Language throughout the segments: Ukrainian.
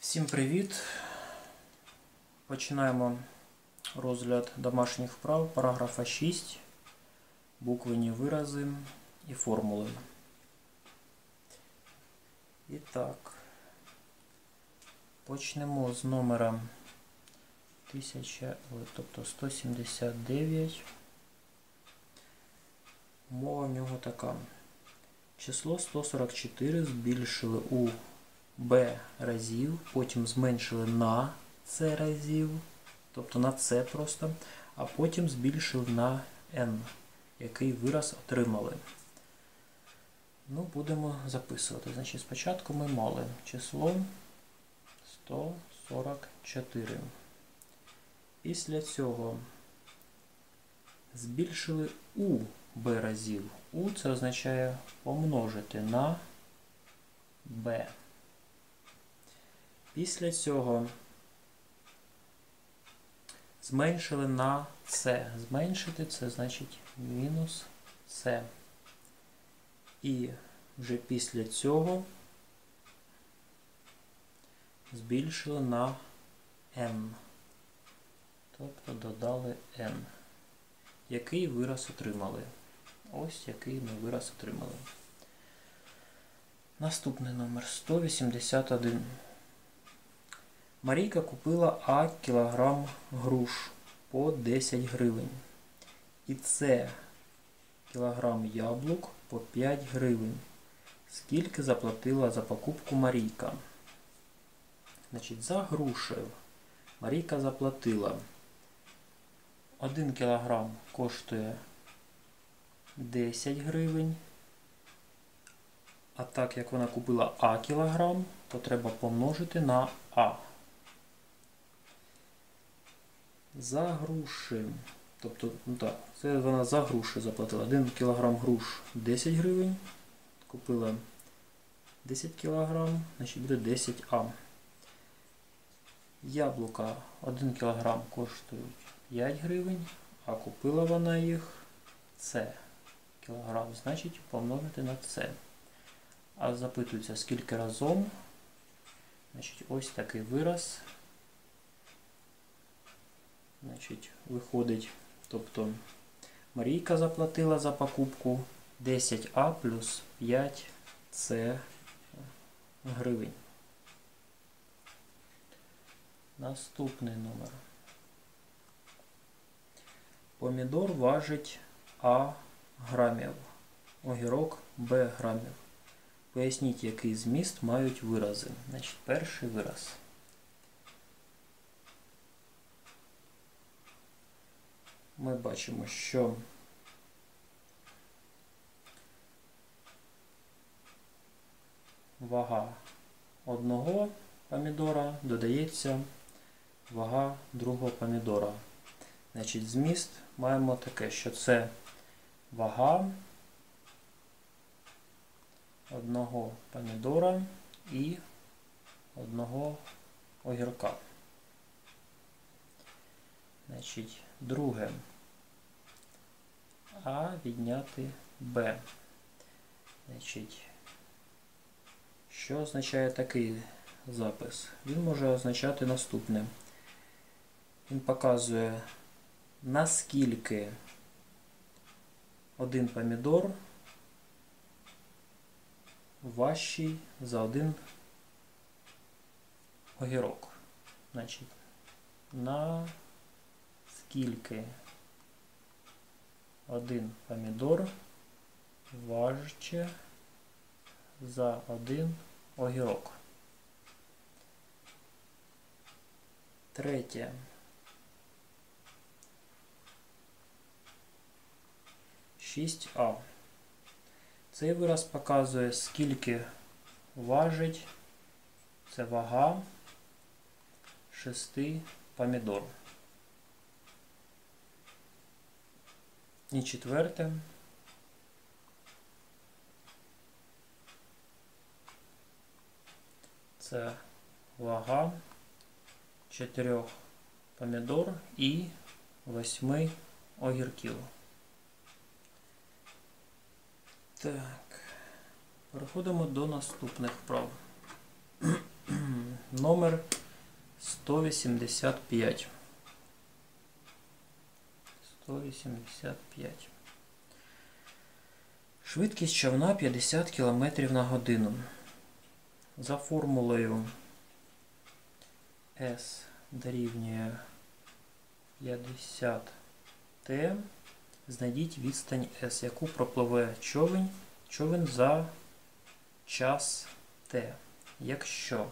Всім привіт! Починаємо розгляд домашніх вправ параграфа 6, буквені вирази і формули. І так, почнемо з номера 1000, тобто 179. Мова в нього така. Число 144 збільшили у b разів, потім зменшили на c разів, тобто на c просто, а потім збільшили на n, який вираз отримали. Ну, будемо записувати. Значить, спочатку ми мали число 144. Після цього збільшили у b разів. У це означає помножити на b. Після цього зменшили на С. Зменшити це значить мінус С. І вже після цього збільшили на n. Тобто додали n. Який вираз отримали? Ось який ми вираз отримали. Наступний номер 181. Марійка купила А кілограм груш по 10 гривень. І це кілограм яблук по 5 гривень. Скільки заплатила за покупку Марійка? Значить, за груші Марійка заплатила 1 кілограм коштує 10 гривень. А так як вона купила А кілограм, то треба помножити на А. За груші. Тобто, ну так, це вона за груші заплатила. 1 кг груш 10 гривень. Купила 10 кг, значить буде 10А. Яблука 1 кг коштують 5 гривень, а купила вона їх С кілограм, значить помножити на С. А запитується, скільки разом. Значить, ось такий вираз. Значить, виходить, тобто Марійка заплатила за покупку 10А плюс 5С гривень. Наступний номер. Помідор важить А грамів, огірок Б грамів. Поясніть, який зміст мають вирази. Значить, перший вираз. Ми бачимо, що вага одного помідора додається вага другого помідора. Значить, зміст маємо таке, що це вага одного помідора і одного огірка. Значить, друге А відняти Б. Значить, що означає такий запис? Він може означати наступне. Він показує, наскільки один помідор важчий за один огірок. Значить, на скільки один помідор важче за один огірок. Третє. Шість А. Цей вираз показує, скільки важить це вага шести помідор. І четверте. Це вага чотирьох помідор і восьми огірків. Так, переходимо до наступних вправ. Номер 185. 185. Швидкість човна 50 км на годину. За формулою S дорівнює 50 Т. Знайдіть відстань S, яку пропливе човен, човен за час Т. Якщо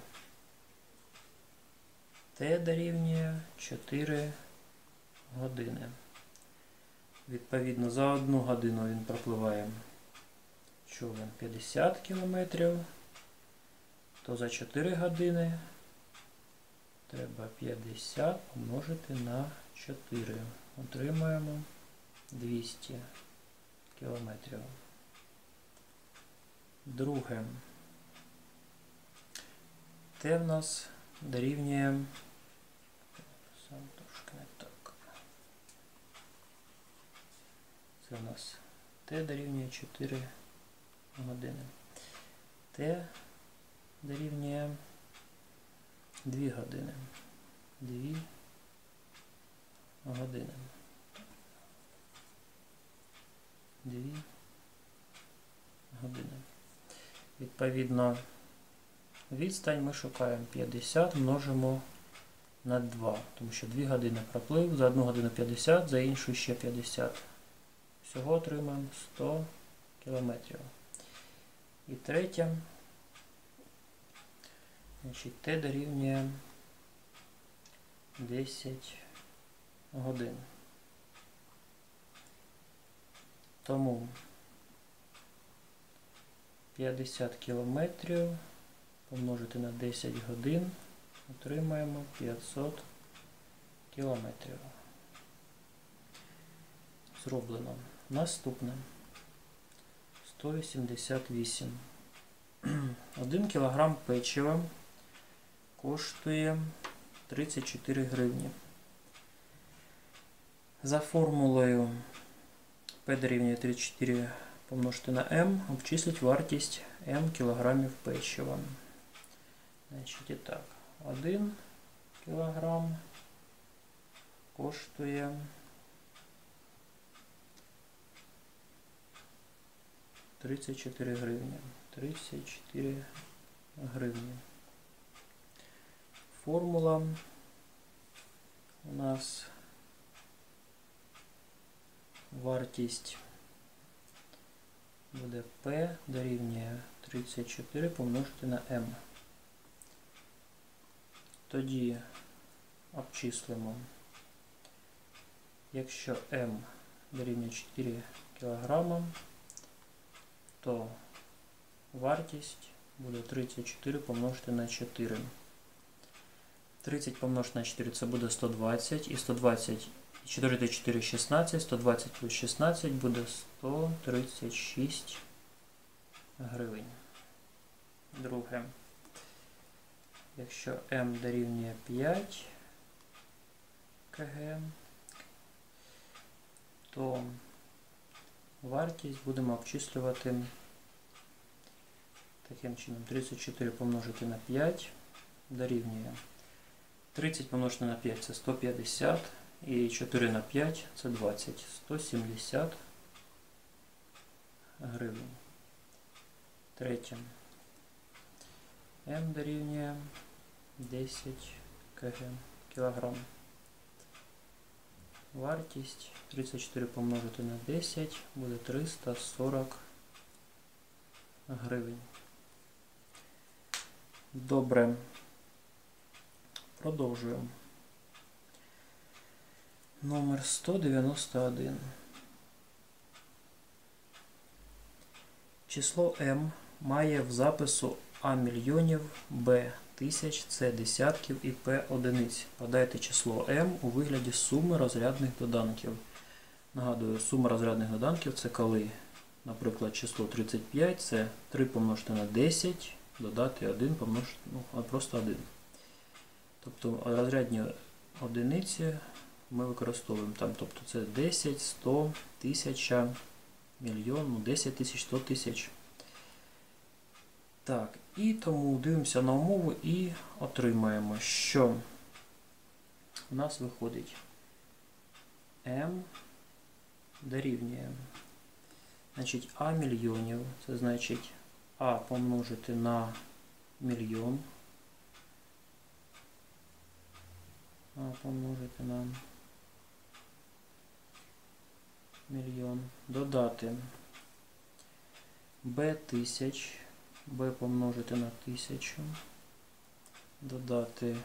Т дорівнює 4 години. Відповідно, за одну годину він пропливає човен 50 км, то за 4 години треба 50 помножити на 4. Отримаємо 200 км. Друге. Т в нас дорівнює. Сам трошки не так. Це у нас Т дорівнює 4 години. Т дорівнює 2 години. 2 години. 2 години. Відповідно, відстань ми шукаємо 50, множимо на 2, тому що 2 години проплив, за 1 годину 50, за іншу ще 50. Всього отримаємо 100 кілометрів. І третє, значить, Т дорівнює 10 годин. Тому 50 кілометрів помножити на 10 годин отримаємо 500 кілометрів. Зроблено. Наступне 188. 1 кг печива коштує 34 гривні. За формулою P дорівнює 34 помножити на М, обчислить вартість М кілограмів печива. Значить, і так, 1 кілограм коштує 34 гривні. 34 гривні. Формула у нас вартість буде P дорівнює 34 помножити на M. Тоді обчислимо, якщо M дорівнює 4 кг, то вартість буде 34 помножити на 4. 30 помножити на 4 це буде 120 і 120 4 4 16, 120 плюс 16 буде 136 гривень. Друге. Якщо М дорівнює 5 кг, то вартість будемо обчислювати таким чином. 34 помножити на 5 дорівнює. 30 помножити на 5 це 150. І 4 на 5 це 20. 170 гривень. Третє. М дорівнює 10 кг. кілограм. Вартість 34 помножити на 10 буде 340 гривень. Добре. Продовжуємо. Номер 191. Число М має в запису А мільйонів, Б тисяч, С десятків і П одиниць. Подайте число М у вигляді суми розрядних доданків. Нагадую, сума розрядних доданків це коли, наприклад, число 35 це 3 помножити на 10, додати 1 помножити, ну, просто 1. Тобто розрядні одиниці ми використовуємо там, тобто це 10, 100, 1000, мільйон, ну 10 тисяч, 100 тисяч. Так, і тому дивимося на умову і отримаємо, що у нас виходить m дорівнює. Значить, А мільйонів, це значить А помножити на мільйон. А помножити на мільйон. Додати Б тисяч. Б помножити на тисячу. Додати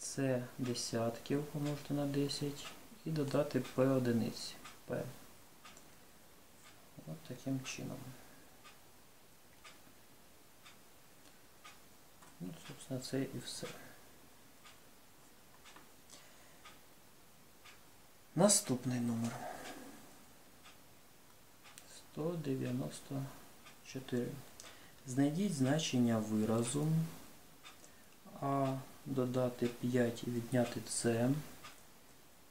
С десятків помножити на 10 і додати П одиниць. П. От таким чином. Ну, собственно, це і все. Наступний номер. 194. Знайдіть значення виразу А додати 5 і відняти С.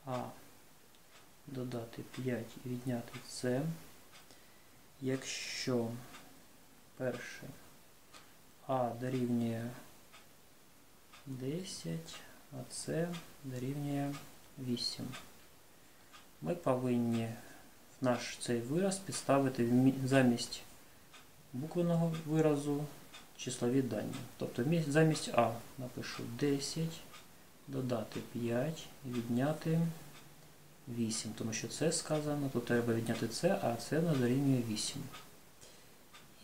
А додати 5 і відняти С. Якщо перше А дорівнює 10, а С дорівнює 8. Ми повинні наш цей вираз підставити замість буквеного виразу числові дані. Тобто замість А напишу 10, додати 5 і відняти 8, тому що це сказано, тут треба відняти це, а це на дорівнює 8.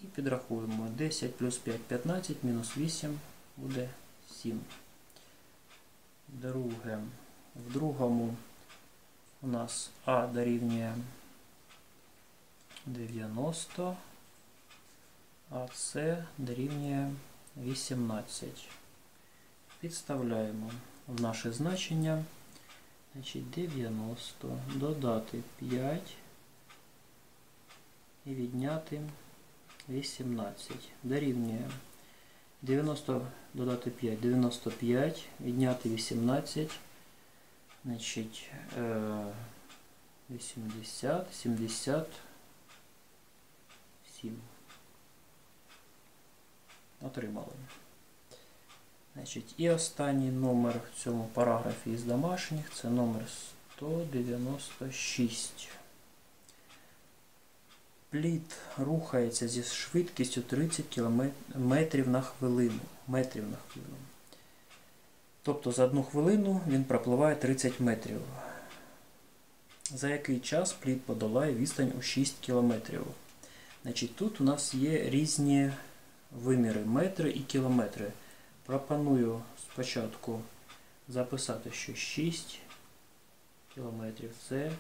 І підрахуємо 10 плюс 5 15, мінус 8 буде 7. Друге. В другому у нас А дорівнює 90, а С дорівнює 18. Підставляємо в наше значення. Значить 90 додати 5 і відняти 18. Дорівнює 90 додати 5, 95, відняти 18. Значить, е, 80, 77. Отримали. Значить, і останній номер в цьому параграфі із домашніх це номер 196. Плід рухається зі швидкістю 30 км на хвилину. Метрів на хвилину. Тобто за одну хвилину він пропливає 30 метрів. За який час плід подолає відстань у 6 кілометрів. Значить, тут у нас є різні виміри метри і кілометри. Пропоную спочатку записати, що 6 кілометрів це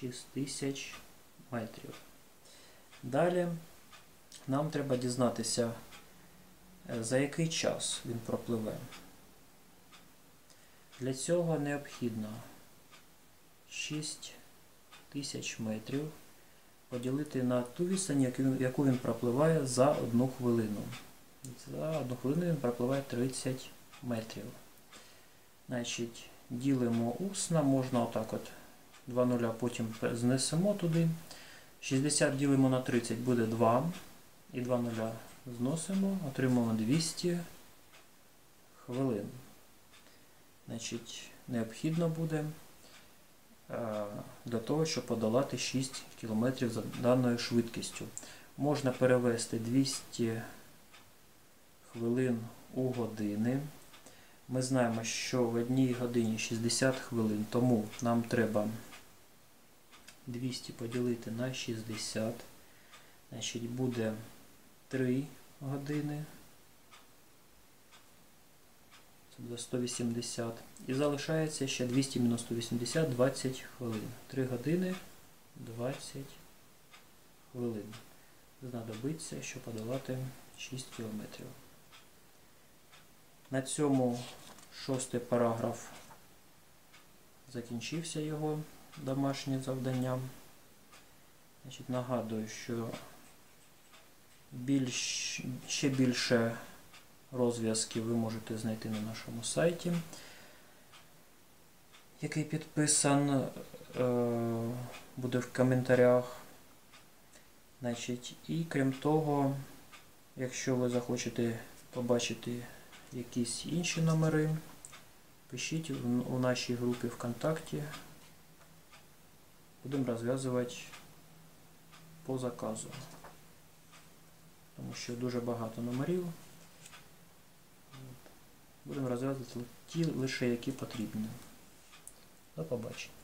6000 метрів. Далі нам треба дізнатися, е, за який час він пропливе. Для цього необхідно 6 тисяч метрів поділити на ту відстань, яку- він пропливає за одну хвилину. За одну хвилину він пропливає 30 метрів. Значить, ділимо усно, можна отак от 2 нуля потім знесемо туди. 60 ділимо на 30 буде 2. І 2 нуля зносимо, отримуємо 200 хвилин. Значить, необхідно буде для того, щоб подолати 6 км за даною швидкістю. Можна перевести 200 хвилин у години. Ми знаємо, що в одній годині 60 хвилин, тому нам треба 200 поділити на 60. Значить, буде 3 години. Це буде 180. І залишається ще 200 мінус 180, 20 хвилин. 3 години 20 хвилин. Знадобиться, щоб подолати 6 кілометрів. На цьому шостий параграф закінчився його домашнє завдання. Значить, нагадую, що більш, ще більше розв'язків ви можете знайти на нашому сайті, який підписан, е, буде в коментарях. Значить, і крім того, якщо ви захочете побачити якісь інші номери, пишіть у нашій групі ВКонтакті. Будемо розв'язувати по заказу. Тому що дуже багато номерів. Будемо розв'язувати ті лише які потрібні. До побачення.